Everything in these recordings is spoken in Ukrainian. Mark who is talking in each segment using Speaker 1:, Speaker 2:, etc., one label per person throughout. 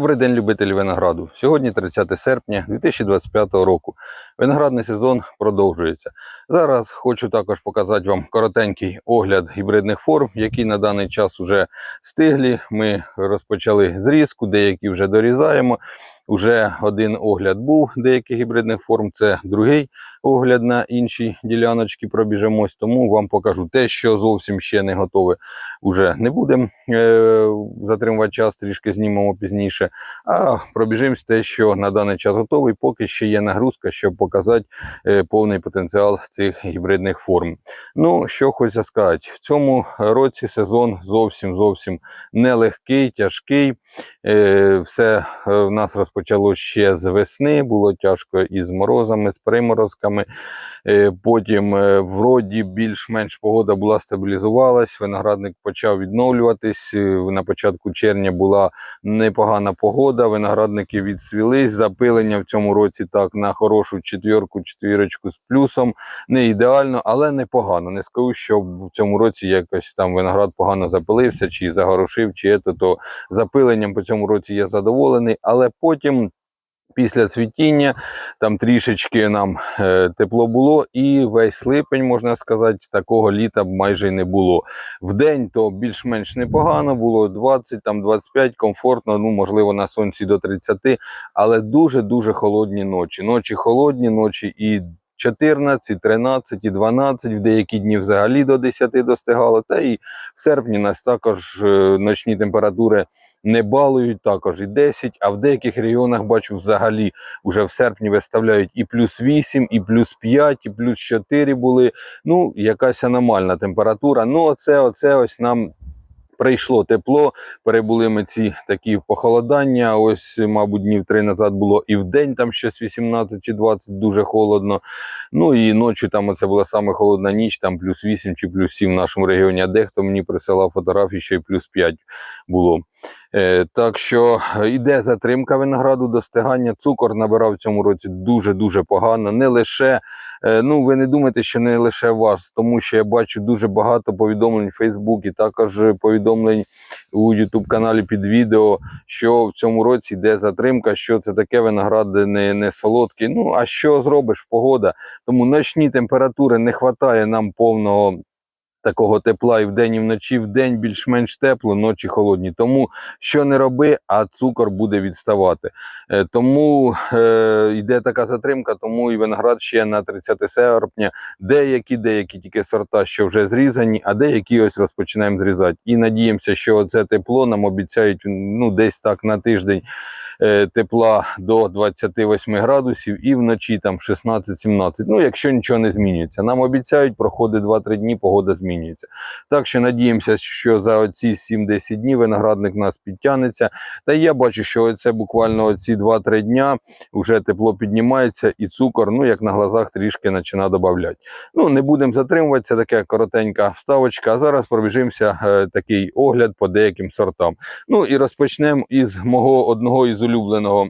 Speaker 1: Добрий день, любителі винограду. Сьогодні 30 серпня 2025 року. Виноградний сезон продовжується. Зараз хочу також показати вам коротенький огляд гібридних форм, які на даний час вже стиглі. Ми розпочали зрізку, деякі вже дорізаємо. Уже один огляд був деяких гібридних форм. Це другий огляд на інші діляночки. Пробіжемось. Тому вам покажу те, що зовсім ще не готове. Уже не будемо е- затримувати час, трішки знімемо пізніше. А пробіжимось те, що на даний час готовий, поки ще є нагрузка, щоб показати е, повний потенціал цих гібридних форм. Ну, що хочу сказати, в цьому році сезон зовсім зовсім нелегкий, тяжкий. Е, все е, в нас розпочало ще з весни, було тяжко із морозами, з приморозками. Е, Потім, е, вроді, більш-менш погода була стабілізувалась, виноградник почав відновлюватись. Е, На початку червня була непогана погода, виноградники відсвілись. Запилення в цьому році так на хорошу четвірку, четвірочку з плюсом. Не ідеально, але непогано. Не скажу, що в цьому році якось там виноград погано запилився, чи загорошив, чи ето, то запиленням по цьому році я задоволений, але потім. Після цвітіння там трішечки нам е, тепло було, і весь липень, можна сказати, такого літа майже й не було. В день то більш-менш непогано, було 20, там 25, комфортно, ну можливо на сонці до 30, але дуже-дуже холодні ночі. Ночі холодні, ночі і 14, 13, і 12, в деякі дні взагалі до 10 достигало. Та і в серпні нас також е, ночні температури не балують, також і 10, а в деяких регіонах бачу взагалі вже в серпні виставляють і плюс 8, і плюс 5, і плюс 4 були. Ну, якась аномальна температура. Ну, оце, оце ось нам. Прийшло тепло, перебули ми ці такі похолодання. Ось, мабуть, днів три назад було і в день там щось 18 чи 20 дуже холодно. Ну і ночі там оце була саме холодна ніч, там плюс 8 чи плюс 7 в нашому регіоні. А дехто мені присилав фотографії, що і плюс 5 було. Е, так що йде затримка винограду, достигання. Цукор набирав в цьому році дуже-дуже погано. Не лише, е, ну ви не думайте, що не лише вас, тому що я бачу дуже багато повідомлень в Фейсбуці, також повідомлень у Ютуб каналі під відео, що в цьому році йде затримка, що це таке виноград не, не солодкий. Ну а що зробиш? Погода. Тому ночні температури не вистачає нам повного. Такого тепла і вдень, і вночі, вдень більш-менш тепло, ночі холодні. Тому що не роби, а цукор буде відставати. Е, тому е, йде така затримка, тому і виноград ще на 30 серпня. Деякі, деякі тільки сорта, що вже зрізані, а деякі ось розпочинаємо зрізати. І надіємося, що це тепло нам обіцяють ну, десь так на тиждень е, тепла до 28 градусів і вночі там 16-17. Ну, якщо нічого не змінюється. Нам обіцяють, проходить 2-3 дні, погода змінюється. Так що надіємося, що за оці 7-10 днів виноградник нас підтягнеться. Та я бачу, що це буквально оці 2-3 дня вже тепло піднімається і цукор, ну як на глазах, трішки починає додати. Ну, не будемо затримуватися, така коротенька вставочка. А зараз пробіжимося е, такий огляд по деяким сортам. Ну і розпочнемо із мого одного із улюбленого.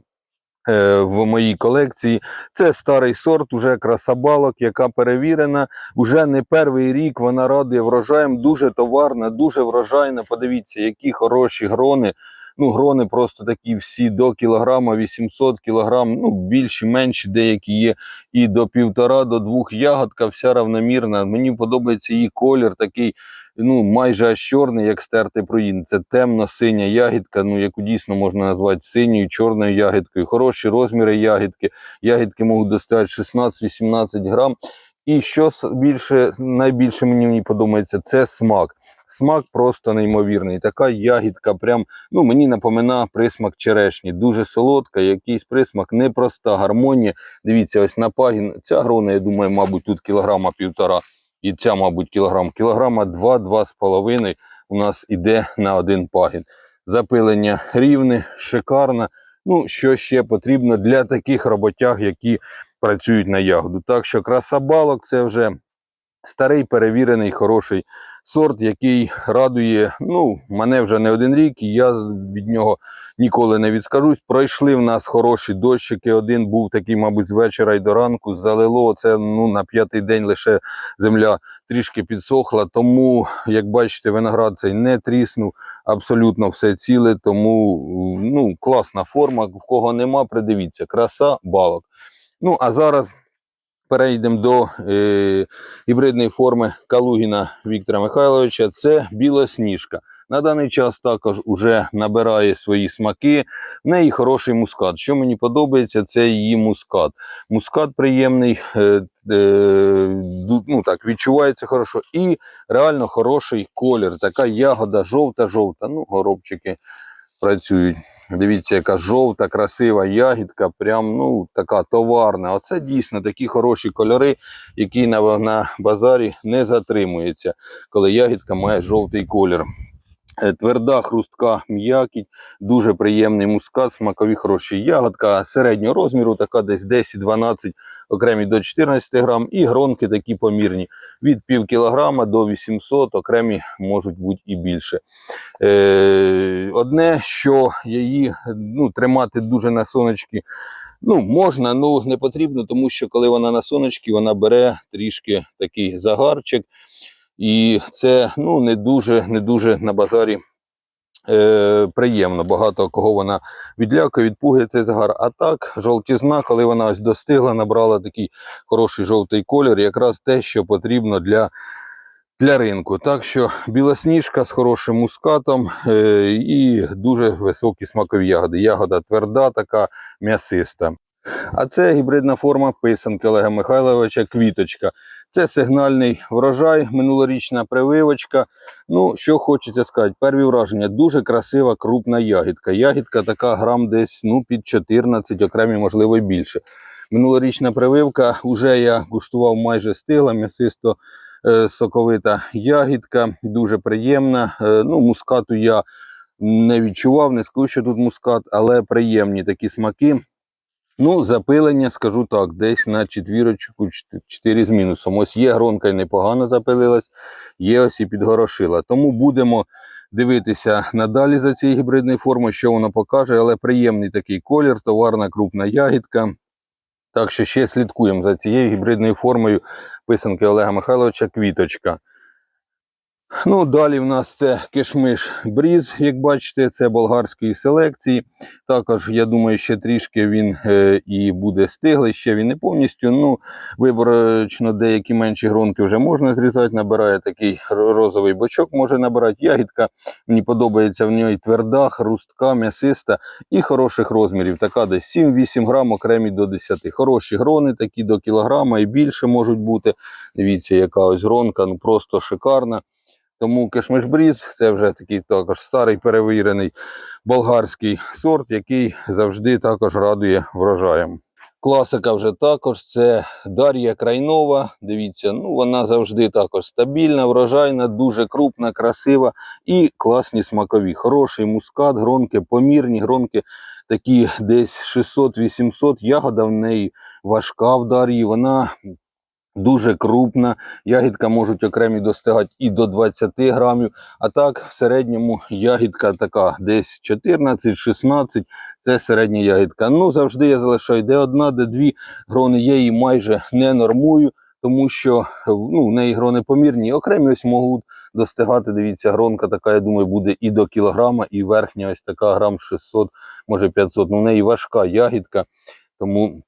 Speaker 1: Е, В моїй колекції це старий сорт, уже красабалок, яка перевірена. Уже не перший рік вона радує врожаєм. Дуже товарна, дуже врожайна. Подивіться, які хороші грони. Ну, грони просто такі всі до кілограма, 800 кілограм, ну більші, менші, деякі є і до півтора, до двох ягодка, вся равномірна. Мені подобається її колір такий, ну майже аж чорний, як стертий проїн. Це темно-синя ягідка, ну яку дійсно можна назвати синьою, чорною ягідкою. Хороші розміри ягідки. Ягідки можуть достигати 16-18 грам. І що більше, найбільше мені подобається, це смак. Смак просто неймовірний. Така ягідка, прям ну мені напомина присмак черешні. Дуже солодка, якийсь присмак, непроста гармонія. Дивіться, ось на пагін. Ця грона, я думаю, мабуть, тут кілограма півтора. І ця, мабуть, кілограм. Кілограма два-два з половиною у нас іде на один пагін. Запилення рівне, шикарне. Ну, що ще потрібно для таких роботяг, які працюють на ягоду. Так що краса балок це вже Старий перевірений, хороший сорт, який радує ну, мене вже не один рік, і я від нього ніколи не відскажусь. Пройшли в нас хороші дощики. Один був такий, мабуть, з вечора й до ранку. Залило це ну, на п'ятий день лише земля трішки підсохла. Тому, як бачите, виноград цей не тріснув, абсолютно все ціле. Тому ну, класна форма. В кого нема, придивіться. Краса балок. Ну, а зараз перейдемо до е, гібридної форми Калугіна Віктора Михайловича. Це білосніжка. На даний час також вже набирає свої смаки. В неї хороший мускат. Що мені подобається, це її мускат. Мускат приємний, е, е, ну так, відчувається хорошо. І реально хороший колір. Така ягода жовта-жовта. Ну, горобчики працюють. Дивіться, яка жовта, красива ягідка, прям ну така товарна. Оце дійсно такі хороші кольори, які на, на базарі не затримуються, коли ягідка має жовтий колір. Е, Тверда, хрустка м'якіть, дуже приємний мускат, смакові хороші ягодка середнього розміру, така десь 10-12, окремі до 14 грам, і гронки такі помірні. Від пів кілограма до 800, окремі можуть бути і більше. Е, одне, що її ну, тримати дуже на сонечки ну, можна, ну не потрібно, тому що коли вона на сонечки, вона бере трішки такий загарчик. І це ну, не дуже, не дуже на базарі е, приємно. Багато кого вона відлякує, відпугує цей загар. А так, жовтізна, коли вона ось достигла, набрала такий хороший жовтий колір, якраз те, що потрібно для, для ринку. Так що білосніжка з хорошим мускатом е, і дуже високі смакові ягоди. Ягода тверда, така м'ясиста. А це гібридна форма писанки Олега Михайловича Квіточка. Це сигнальний врожай, минулорічна прививочка. Ну, що хочеться сказати, перві враження. Дуже красива, крупна ягідка. Ягідка така грам десь ну, під 14, окремі, можливо, й більше. Минулорічна прививка, вже я куштував майже стигла, м'ясисто е, соковита ягідка, дуже приємна. Е, ну, мускату я не відчував, не скажу, що тут мускат, але приємні такі смаки. Ну, запилення, скажу так, десь на четвірочку, чт- 4 з мінусом. Ось є гронка і непогано запилилась, є ось і підгорошила. Тому будемо дивитися надалі за цією гібридною формою, що вона покаже, але приємний такий колір, товарна крупна ягідка. Так що ще слідкуємо за цією гібридною формою писанки Олега Михайловича Квіточка. Ну, далі в нас це кишмиш бріз, як бачите, це болгарської селекції. Також, я думаю, ще трішки він е, і буде стиглий, ще він не повністю. Ну, виборочно деякі менші гронки вже можна зрізати, набирає такий розовий бочок, може набирати. Ягідка мені подобається в ній тверда, хрустка, м'ясиста і хороших розмірів. Така десь 7-8 грам, окремі до 10. Хороші грони, такі до кілограма і більше можуть бути. Дивіться, яка ось гронка, ну просто шикарна. Тому кишмиш-бріз це вже такий також старий перевірений болгарський сорт, який завжди також радує врожаєм. Класика вже також це Дар'я Крайнова. Дивіться, ну вона завжди також стабільна, врожайна, дуже крупна, красива і класні смакові. Хороший мускат, гронки, помірні гронки, такі десь 600-800. Ягода в неї важка в Дар'ї. Вона дуже крупна. Ягідка можуть окремі достигати і до 20 грамів. А так, в середньому ягідка така десь 14-16. Це середня ягідка. Ну, завжди я залишаю де одна, де дві грони. Я її майже не нормую, тому що ну, в неї грони помірні. Окремі ось можуть достигати. Дивіться, гронка така, я думаю, буде і до кілограма, і верхня ось така грам 600, може 500. Ну, в неї важка ягідка, тому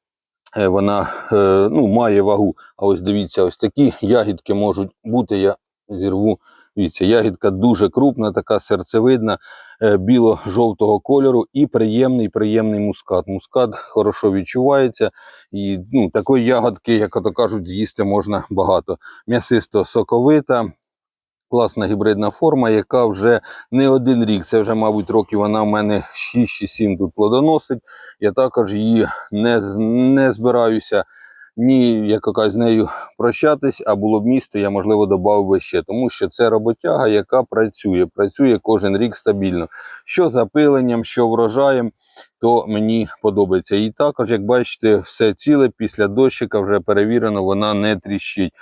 Speaker 1: вона е, ну, має вагу. А ось дивіться, ось такі ягідки можуть бути. Я зірву. Дивіться, ягідка дуже крупна, така серцевидна, е, біло-жовтого кольору і приємний, приємний мускат. Мускат хорошо відчувається. І ну, такої ягодки, як то кажуть, з'їсти можна багато. М'ясисто соковита, класна гібридна форма, яка вже не один рік. Це вже, мабуть, років вона в мене 6 чи 7 тут плодоносить. Я також її не, не збираюся ні як з нею прощатись, а було б місце, я можливо додав би ще, тому що це роботяга, яка працює, працює кожен рік стабільно. Що запиленням, що врожаєм, то мені подобається. І також, як бачите, все ціле після дощика вже перевірено, вона не тріщить.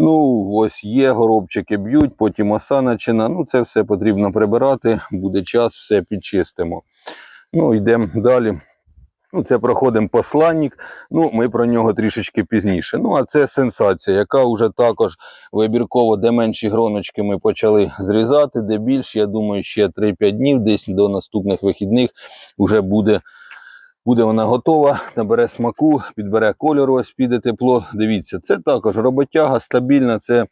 Speaker 1: Ну, ось є горобчики б'ють, потім оса начина. Ну, це все потрібно прибирати, буде час, все підчистимо. Ну, йдемо далі. Ну, це проходимо посланник. Ну, ми про нього трішечки пізніше. Ну, а це сенсація, яка вже також вибірково, де менші гроночки ми почали зрізати, де більше, я думаю, ще 3-5 днів, десь до наступних вихідних вже буде. Буде вона готова, набере смаку, підбере кольору, ось піде тепло. Дивіться, це також роботяга, стабільна, це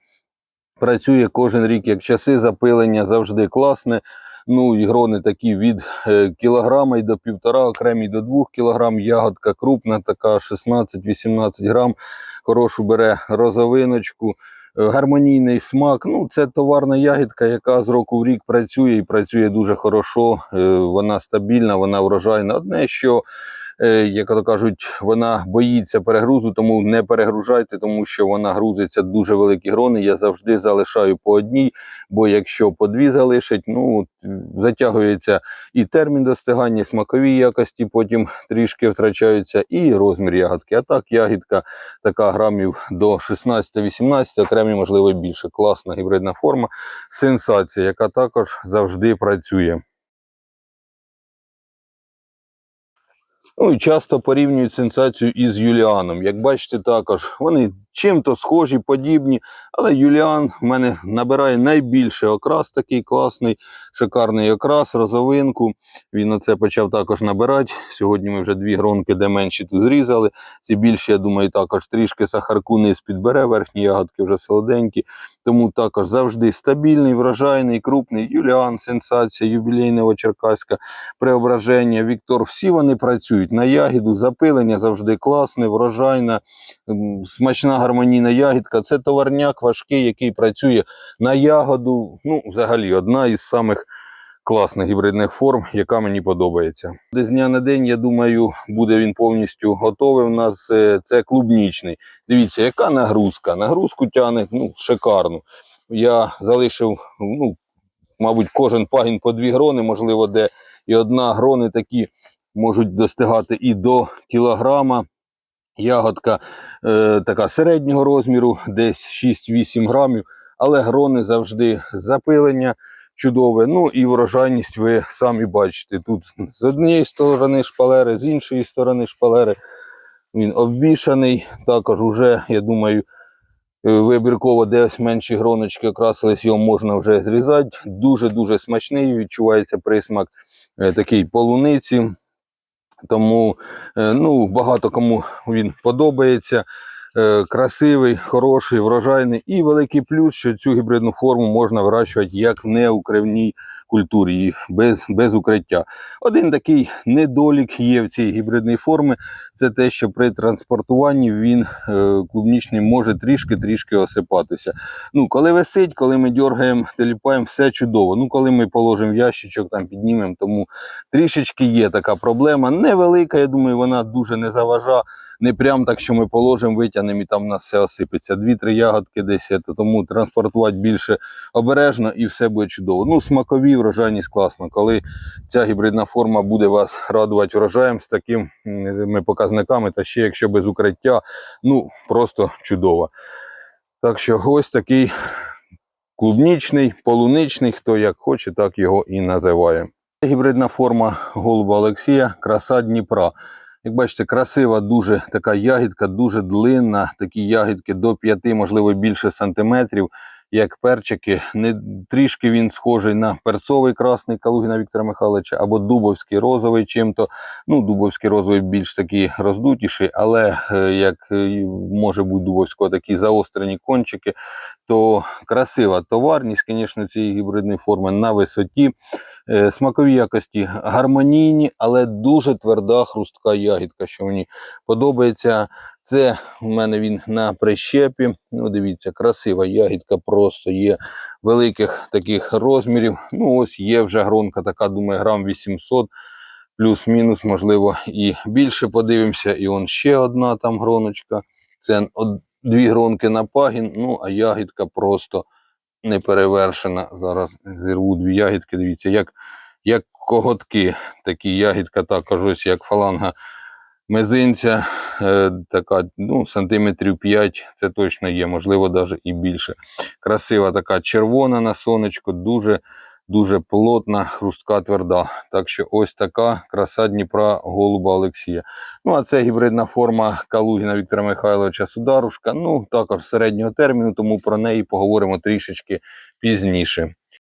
Speaker 1: працює кожен рік, як часи запилення, завжди класне. Ну, і грони такі від е, кілограма й до півтора, окремі до двох кілограм. Ягодка крупна, така 16-18 грам. Хорошу бере розовиночку, гармонійний смак. Ну, це товарна ягідка, яка з року в рік працює і працює дуже хорошо. Е, Вона стабільна, вона врожайна. Одне, що е, як то кажуть, вона боїться перегрузу, тому не перегружайте, тому що вона грузиться дуже великі грони. Я завжди залишаю по одній, бо якщо по дві залишить, ну затягується і термін достигання, і смакові якості потім трішки втрачаються, і розмір ягодки. А так, ягідка така грамів до 16-18, окремі, можливо, більше. Класна гібридна форма. Сенсація, яка також завжди працює. Ну і часто порівнюють сенсацію із Юліаном. Як бачите, також вони чим-то схожі, подібні, але Юліан в мене набирає найбільше окрас, такий класний, шикарний окрас, розовинку. Він оце почав також набирати. Сьогодні ми вже дві гронки, де менші тут зрізали. Ці більші, я думаю, також трішки сахарку низ підбере, верхні ягодки вже солоденькі. Тому також завжди стабільний, врожайний, крупний. Юліан, сенсація, юбілейного Черкаська, преображення, Віктор. Всі вони працюють на ягіду, запилення завжди класне, врожайна, смачна гармонійна ягідка. Це товарняк важкий, який працює на ягоду. Ну, взагалі, одна із самих класних гібридних форм, яка мені подобається. З дня на день, я думаю, буде він повністю готовий. У нас е, це клубнічний. Дивіться, яка нагрузка. Нагрузку тягне ну, шикарну. Я залишив, ну, мабуть, кожен пагін по дві грони, можливо, де і одна грони такі можуть достигати і до кілограма. Ягодка е, така середнього розміру, десь 6-8 грамів, але грони завжди запилення чудове. Ну і врожайність ви самі бачите. Тут з однієї сторони шпалери, з іншої сторони шпалери. Він обвішаний. Також уже, я думаю, е, вибірково десь менші гроночки окрасились, його можна вже зрізати. Дуже-дуже смачний, відчувається присмак е, такий полуниці. Тому е, ну, багато кому він подобається. Е, Красивий, хороший, врожайний. І великий плюс, що цю гібридну форму можна вирощувати як в неукривній культурі, і без, без укриття. Один такий недолік є в цій гібридній формі, це те, що при транспортуванні він е, клубнічний може трішки-трішки осипатися. Ну, коли висить, коли ми дергаємо, теліпаємо, все чудово. Ну, коли ми положимо ящичок, там піднімемо, тому трішечки є така проблема. Невелика, я думаю, вона дуже не заважає. Не прям так, що ми положимо, витягнемо і там у нас все осипеться. Дві-три ягодки десь, то тому транспортувати більше обережно і все буде чудово. Ну, смакові врожайність класно. Коли ця гібридна форма буде вас радувати врожаєм з такими показниками, та ще якщо без укриття, ну просто чудово. Так що ось такий клубнічний, полуничний, хто як хоче, так його і називає. Гібридна форма голуба Олексія, краса Дніпра. Як бачите, красива дуже така ягідка, дуже длинна. Такі ягідки до 5, можливо, більше сантиметрів, як перчики. Не, трішки він схожий на перцовий красний Калугіна Віктора Михайловича або дубовський розовий чим-то. Ну, дубовський розовий більш такий роздутіший, але е, як е, може бути дубовського такі заострені кончики, то красива товарність, звісно, цієї гібридної форми на висоті. Е, Смакові якості гармонійні, але дуже тверда хрустка ягідка, що мені подобається. Це у мене він на прищепі. Ну, дивіться, красива ягідка, просто є великих таких розмірів. Ну, ось є вже гронка, така, думаю, грам 800, плюс-мінус, можливо, і більше подивимося. І он ще одна там гроночка. Це дві гронки на пагін, ну а ягідка просто не перевершена. Зараз зірву дві ягідки. Дивіться, як, як коготки. Такі ягідка також ось як фаланга Мизинця е, така, ну, сантиметрів 5, це точно є, можливо, навіть і більше. Красива така червона на сонечко, дуже дуже плотна, хрустка, тверда. Так що ось така краса Дніпра голуба Олексія. Ну, а це гібридна форма Калугіна Віктора Михайловича Сударушка. Ну, також середнього терміну, тому про неї поговоримо трішечки пізніше.